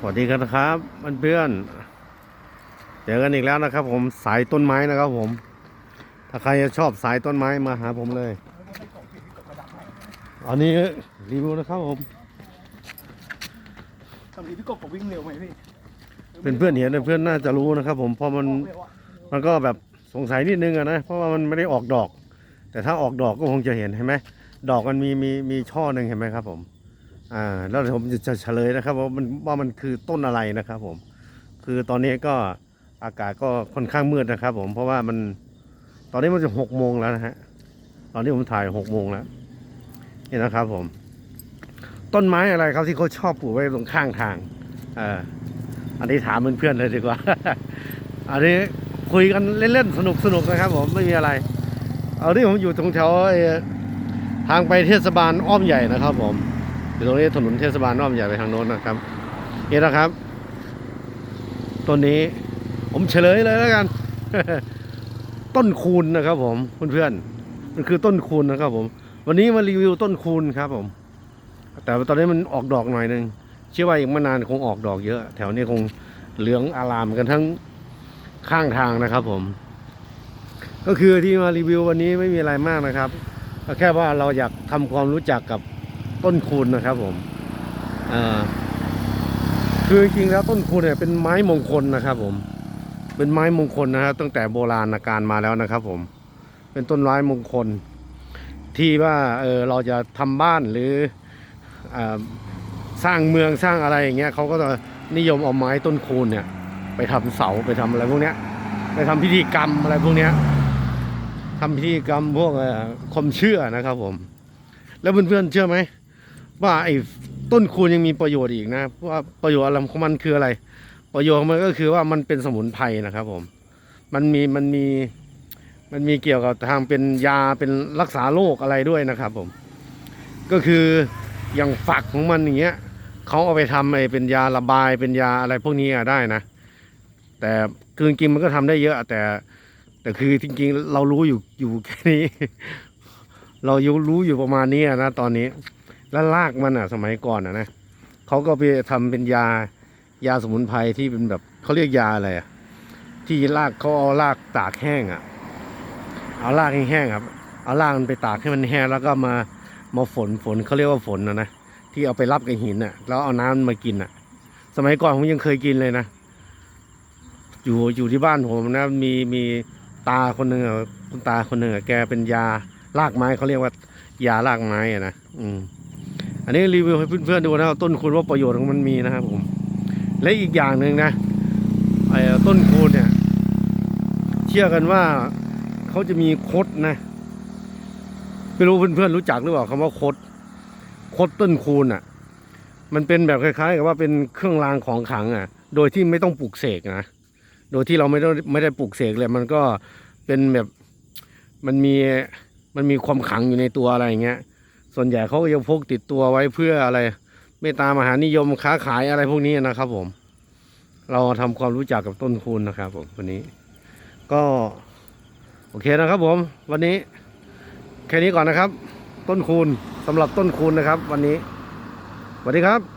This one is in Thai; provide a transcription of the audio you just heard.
สวัสดีกันนะครับเพื่อนๆเจอกันอีกแล้วนะครับ ผมสายต้นไม้นะครับ ผม ถ้าใครชอบสายต้นไม้มาหาผมเลยอันนี้รีวิวนะครับผมทำทีพี่กบกับวิ่งเร็วไหมพี่เป็นเพื่อนเห็นเพื่อนน่าจะรู้นะครับ ผมเพราะมันเร็วอะมันก็แบบสงสัยนิดนึงอะนะเพราะว่ามันไม่ได้ออกดอก แต่ถ้าออกดอกก็คงจะเห็นเห็นไหมดอกมันมีมีมีช่อหนึ่งเห็นไหมครับ ผม อ่าแล้วผมจะเฉลยนะครับว่ามันว่ามันคือต้นอะไรนะครับผม คือตอนนี้ก็อากาศก็ค่อนข้างมืดนะครับ ผมเพราะว่ามันตอนนี้มันจะหกโมงแล้วนะฮะตอนนี้ผมถ่ายหกโมงแล้วนี่นะครับ ผม ต้นไม้อะไรครับที่เขาชอบปลูกไว้ตรงข้างทางอ่าอันนี้ถามเพื่อนๆเลยดีกว่า อันนี้คุยกันเล่นๆสนุกๆน,นะครับ ผมไม่มีอะไร เอาที่ผมอยู่ตรงแถวทางไปเทศบาลอ้อมใหญ่นะครับ ผม อยู่ตรงนี้ถนนเทศบาลอ้อมใหญ่ไปทางโน้นนะครับนี่นะครับต้นนี้ผมเฉลยเลยแล้วกัน ต้นคูณนะครับผมเพื่อนๆมันคือต้นคูณนะครับ ผม วันนี้มารีวิวต้นคูณครับ ผม แต่ตอนนี้มันออกดอกหน่อยหนึงเชื่อว่าอีกไม่นานคงออกดอกเยอะ แถวนี้คงเหลืองอารามกันทั้งข้างทางนะครับ ผม ก็คือที่มารีวิววันนี้ไม่มีอะไรมากนะครับก็แค่ว่าเราอยากทำความรู้จักกับ ต้นคูณนะครับผมอ่าคือจริงๆแล้วต้นคูณเนี่ยเป็นไม้มงคลนะครับผมเป็นไม้มงคลนะครับตั้งแต่โบราณกาลมาแล้วนะครับ ผม เป็นต้นไม้มงคล ที่ว่าเออเราจะทำบ้านหรืออาสร้างเมืองสร้างอะไรอย่างเงี้ยเขาก็จะนิยมเอาไม้ต้นคูณเนี่ย ไปทำเสาไปทำอะไรพวกเนี้ยไปทำพิธีกรรมอะไรพวกเนี้ยทำพิธีกรรมพวกความเชื่อนะครับผม แล้วเพื่อนๆเชื่อไหม ว่าไอ้ต้นคูณยังมีประโยชน์อีกนะว่าประโยชน์อะไรของมันคืออะไร ประโยชน์ของมันก็คือว่ามันเป็นสมุนไพรนะครับผม มันมีมันมีมันมีเกี่ยวกับทางเป็นยาเป็นรักษาโรคอะไรด้วยนะครับผม ก็คืออย่างฝักของมันอย่างเงี้ยเขาเอาไปทำไอ้เป็นยาระบายเป็นยาอะไรพวกนี้อะได้นะ แต่คือจริงมันก็ทำได้เยอะแต่ แต่คือจริงๆเรารู้อยู่อยู่แค่นี้ เรายรู้อยู่ประมาณนี้นะตอนนี้ แล้วรากมันอะสมัยก่อนอะนะเขาก็ไปทำเป็นยายาสมุนไพรที่เป็นแบบเขาเรียกยาอะไรอะที่รากเขาเอารากตากแห้งอะ เอารากแห้งๆครับ เอารากมันไปตากให้มันแห้งแล้วก็มามาฝนฝนเขาเรียกว่าฝนนะนะที่เอาไปรับกับหินอะ แล้วเอาน้ำมากินอะ สมัยก่อนผมยังเคยกินเลยนะอยู่อยู่ที่บ้านผมนะมีมีตาคนหนึ่งอะคุณตาคนหนึ่งอะแกเป็นยารากไม้เขาเรียกว่ายารากไม้อะนะอืม อันนี้รีวิวให้เพื่อนๆดูนะว่าต้นคูณว่าประโยชน์ของมันมีนะครับผม และอีกอย่างหนึ่งนะไอ้ต้นคูณเนี่ย เชื่อกันว่าเขาจะมีคดนะไม่รู้เพื่อนๆรู้จักหรือเปล่าคำว่าคดคดต้นคูณอะ มันเป็นแบบคล้ายๆ กับว่าเป็นเครื่องรางของขลังอะ โดยที่ไม่ต้องปลูกเสกนะโดยที่เราไม่ได้ไม่ได้ปลูกเสกเลยมันก็เป็นแบบมันมีมันมีความขังอยู่ในตัวอะไรอย่างเงี้ย ส่วนใหญ่เขาก็จะพกติดตัวไว้เพื่ออะไรเมตตามหานิยมค้าขายอะไรพวกนี้นะครับผม เราทำความรู้จักกับต้นคูณนะครับผมวันนี้ ก็โอเคนะครับผม วันนี้แค่นี้ก่อนนะครับ ต้นคูณสำหรับต้นคูณนะครับ วันนี้สวัสดีครับ